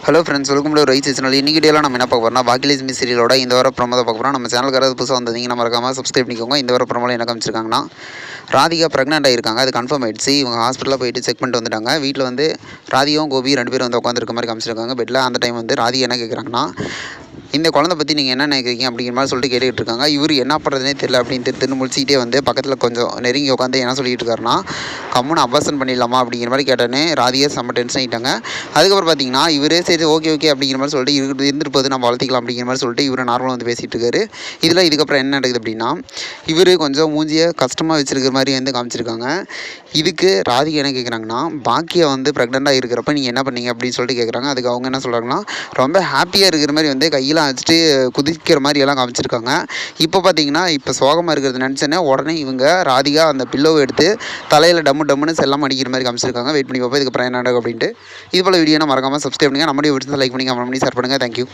Hello friends welcome to right channel இன்றைக்கி டேலாம் நம்ம என்ன பார்க்க போறோம்னா பாக்கிலேஜ் சீரியலோட இந்த வார ப்ரோமோ தான் பார்க்க போகிறோம் நம்ம சேனலுக்கு யாராவது புதுசாக நம்ம மறக்காம சப்ஸ்கிரைப் பண்ணிக்கோங்க இந்த வார ப்ரோமோல என்ன காமிச்சிருக்காங்கன்னா ராதிகா ப்ரெக்னென்ட் ஆகிருக்காங்க அது கன்ஃபார்ம் ஆயிடுச்சு இவங்க ஹாஸ்பிட்டலில் போயிட்டு செக் பண்ணிட்டு வந்துட்டாங்க வீட்டில் வந்து ராதிகாவும் கோபி ரெண்டு பேரும் வந்து உட்காந்துருக்க மாதிரி காமிச்சிருக்காங்க பெட்டில் அந்த டைம் வந்து ராதிகா என்ன கேட்குறாங்கன்னா இந்த குழந்தை பற்றி நீங்கள் என்ன நினைக்கிறீங்க அப்படிங்கிற மாதிரி சொல்லிட்டு கேட்டுக்கிட்டு இருக்காங்க இவர் என்ன பண்ணுறதுனே தெரியல அப்படின்னு திரு திரு முடிச்சிக்கிட்டே வந்து பக்கத்தில் கொஞ்சம் நெருங்கி உட்காந்து என்ன சொல்லிட்டு இருக்காருன்னா கம்முன்னு அபாசன் பண்ணிடலாமா அப்படிங்கிற மாதிரி கேட்டோன்னே ராதிகா செம்ம டென்ஷன் ஆகிட்டாங்க அதுக்கப்புறம் பார்த்தீங்கன்னா இவரே சரி ஓகே ஓகே அப்படிங்கிற மாதிரி சொல்லிட்டு இருக்கு இருந்துட்டு போது நம்ம வளர்த்திக்கலாம் அப்படிங்கிற மாதிரி சொல்லிட்டு இவர் நார்மலாக வந்து பேசிகிட்டு இருக்காரு. இதில் இதுக்கப்புறம் என்ன நடக்குது அப்படின்னா இவர் கொஞ்சம் மூஞ்சியை கஷ்டமாக வச்சுருக்கிற மாதிரி வந்து காமிச்சிருக்காங்க. இதுக்கு ராதிகா என்ன கேட்குறாங்கன்னா பாக்கியா வந்து ப்ரெக்னெண்ட்டாக இருக்கிறப்ப நீங்கள் என்ன பண்ணீங்க அப்படின்னு சொல்லிட்டு கேட்குறாங்க அதுக்கு அவங்க என்ன சொல்கிறாங்கன்னா ரொம்ப ஹாப்பியாக இருக்கிற மாதிரி வந்து கையெல்லாம் வச்சுட்டு குதிக்கிற மாதிரி எல்லாம் காமிச்சிருக்காங்க. இப்போ பார்த்தீங்கன்னா இப்போ சோகமாக இருக்கிறது நினச்சோன்னே உடனே இவங்க ராதிகா அந்த பில்லோவை எடுத்து தலையில் டம் டம்மு டம்முன்னு செல்லாமல் அடிக்கிற மாதிரி காமிச்சிருக்காங்க. வெயிட் பண்ணி பார்ப்போம். இதுக்கப்புறம் என்ன நடக்கும் அப்படின்ட்டு. இது போல் வீடியோ மறக்காமல் சப்ஸ்கிரைப் பண்ணுங்கள் நம்மளுடைய வீடியோ லைக் பண்ணி கமெண்ட் பண்ணி ஷேர் பண்ணுங்கள் தேங்க்யூ